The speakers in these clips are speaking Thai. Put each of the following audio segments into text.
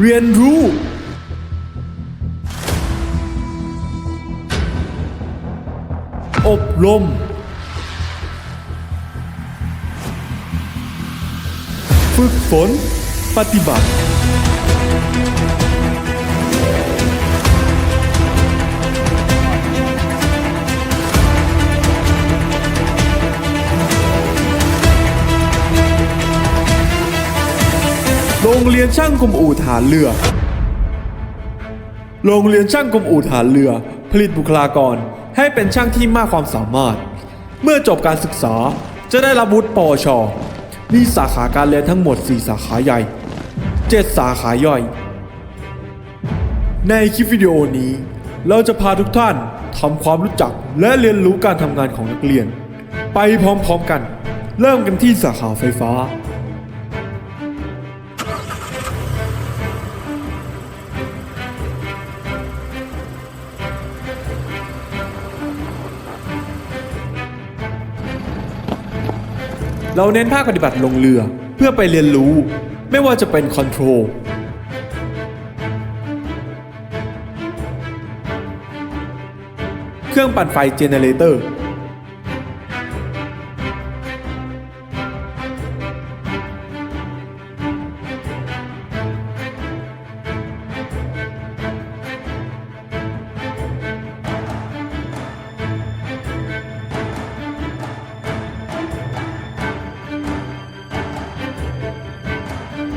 เรียนรู้ อบรม ฝึกฝน ปฏิบัติ โรงเรียนช่างกรมอู่ฐานเรือ โรงเรียนช่างกรมอู่ฐานเรือ ผลิตบุคลากรให้เป็นช่างที่มากความสามารถ เมื่อจบการศึกษาจะได้รับวุฒิปวช มีสาขาการเรียนทั้งหมด 4 สาขาใหญ่ 7 สาขาย่อย ในคลิปวิดีโอนี้ เราจะพาทุกท่านทำความรู้จักและเรียนรู้การทำงานของนักเรียน ไปพร้อมๆกัน เริ่มกันที่สาขาไฟฟ้า เราเน้นภาคปฏิบัติลงเรือเพื่อไปเรียนรู้ ไม่ว่าจะเป็นคอนโทรลเครื่องปั่นไฟเจเนเรเตอร์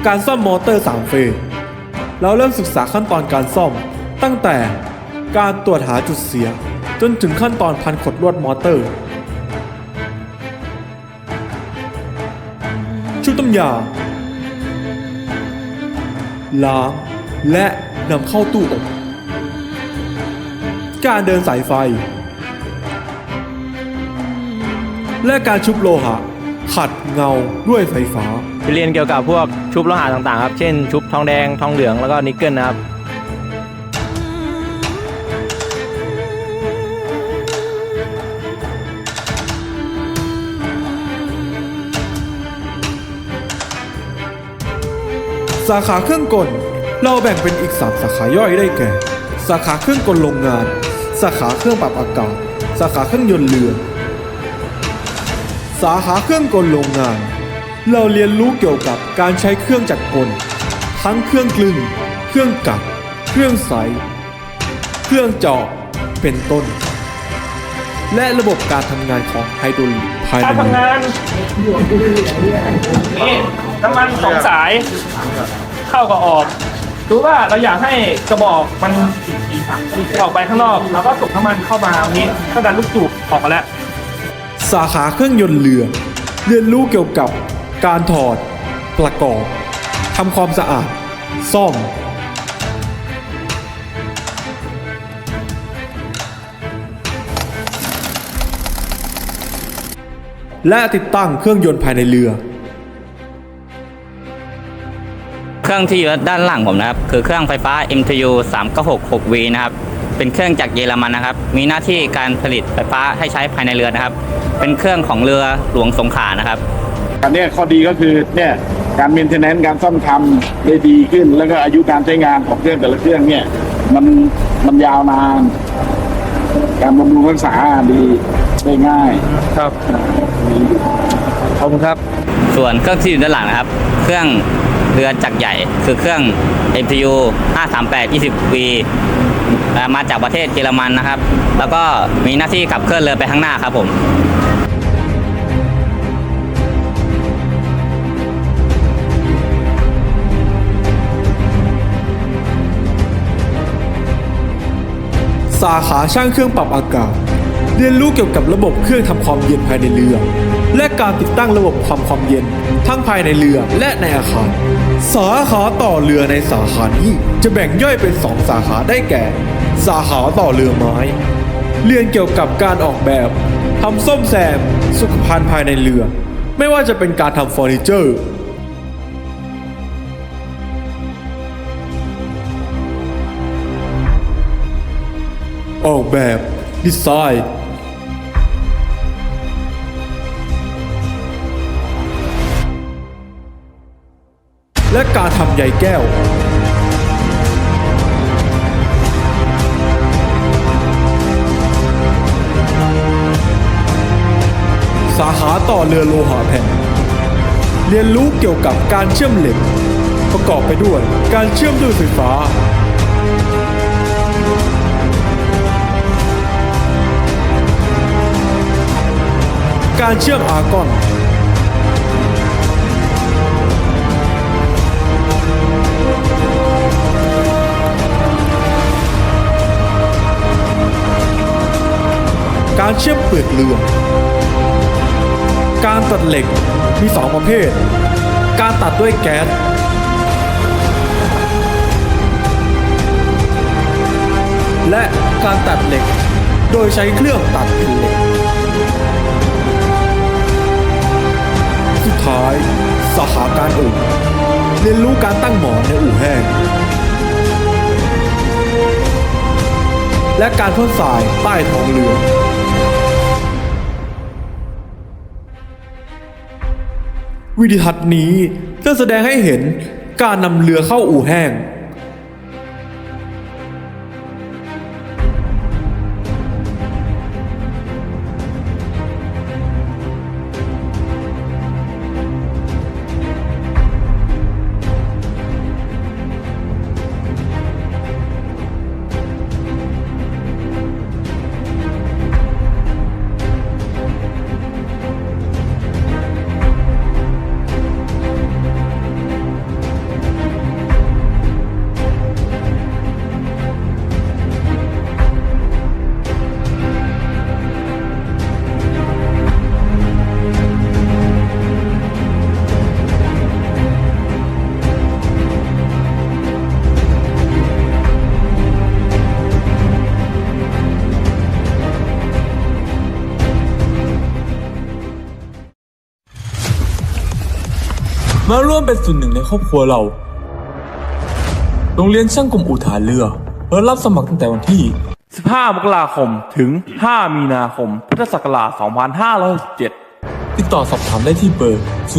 การซ่อมมอเตอร์ 3 เฟส เราเริ่มศึกษาขั้นตอนการซ่อม ตั้งแต่การตรวจหาจุดเสีย จนถึงขั้นตอนพันขดลวดมอเตอร์ ชุดต้มยาล้างและนำเข้าตู้อบ การเดินสายไฟ และการชุบโลหะ ขัดเงาด้วยไฟฟ้าเรียนเกี่ยวกับพวกชุบโลหะต่างๆครับ เช่น ชุบทองแดง ทองเหลือง แล้วก็นิกเกิลนะครับ สาขาเครื่องกล เราแบ่งเป็นอีก 3 สาขาย่อยได้แก่ สาขาเครื่องกลโรงงาน สาขาเครื่องปรับอากาศ สาขาเครื่องยนต์เรือ สาขาเครื่องกลโรงงาน เราเรียนรู้เกี่ยวกับการใช้เครื่องจักรกล ทั้งเครื่องกลึง เครื่องกัดเครื่องใส เครื่องเจาะ เป็นต้น และระบบการทำงานของไฮดรอลิกภายในการทำงานนี่น้ำมันสองสาย เข้ากับออกรือว่าเราอยากให้กระบอกมันออกไปข้างนอกเราก็ส่งน้ำมันเข้ามาตรงนี้ก็ดันลูกสูบออกมาแล้ว สาขาเครื่องยนต์เรือ เรียนรู้เกี่ยวกับการถอด ประกอบทำความสะอาด ซ่อม และติดตั้งเครื่องยนต์ภายในเรือ เครื่องที่อยู่ด้านหลังผมนะครับ คือเครื่องไฟฟ้า MTU 3966V นะครับ เป็นเครื่องจากเยอรมันนะครับ มีหน้าที่การผลิตไฟฟ้าให้ใช้ภายในเรือนะครับ เป็นเครื่องของเรือหลวงสงขลานะครับอันเนี้ยข้อดีก็คือเนี่ยการเมนเทนแนนซ์การซ่อมทำได้ดีขึ้น แล้วก็อายุการใช้งานของเครื่องแต่ละเครื่องเนี่ยมันมันยาวนาน การบำรุงรักษาดีได้ง่ายครับขอบคุณครับ ส่วนเครื่องที่อยู่ด้านหลังนะครับ เครื่องเรือจักรใหญ่คือเครื่อง MTU 538 20V เอ่อ มาจากประเทศเยอรมันนะครับ แล้วก็มีหน้าที่ขับเคลื่อนเรือไปข้างหน้าครับผมสาขาช่างเครื่องปรับอากาศ เรียนรู้เกี่ยวกับระบบเครื่องทำความเย็นภายในเรือ และการติดตั้งระบบความความเย็น ทั้งภายในเรือและในอาคาร สาขาต่อเรือในสาขานี้จะแบ่งย่อยเป็นสองสาขาได้แก่ สาขาต่อเรือไม้ เรียนเกี่ยวกับการออกแบบทำส้มแซม สุขภัณฑ์ภายในเรือ ไม่ว่าจะเป็นการทำเฟอร์นิเจอร์ออกแบบดีไซน์ และการทำใยแก้ว สาขาต่อเรือโลหะแผ่น เรียนรู้เกี่ยวกับการเชื่อมเหล็ก ประกอบไปด้วยการเชื่อมด้วยไฟฟ้าการเชื่อมอาร์กอน การเชื่อมเปลือกเรือ การตัดเหล็กมีสองประเภท การตัดด้วยแก๊ส และการตัดเหล็กโดยใช้เครื่องตัดเป็นเหล็ก สุดท้ายสาขาการอู่เรียนรู้การตั้งหมอนในอู่แห้งและการพ่นทรายใต้ท้องเรือ วิดิทัศน์นี้จะแสดงให้เห็นการนำเรือเข้าอู่แห้ง มาร่วมเป็นส่วนหนึ่งในครอบครัวเรา โรงเรียนช่างกลอู่ฐานเรือเปิดรับสมัครตั้งแต่วันที่ 15 มกราคม ถึง 5 มีนาคม พุทธศักราช 2567 ติดต่อสอบถามได้ที่เบอร์ 02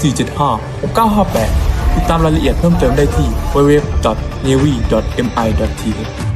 475 6958 ติดตามรายละเอียดเพิ่มเติมได้ที่ www.navy.mi.th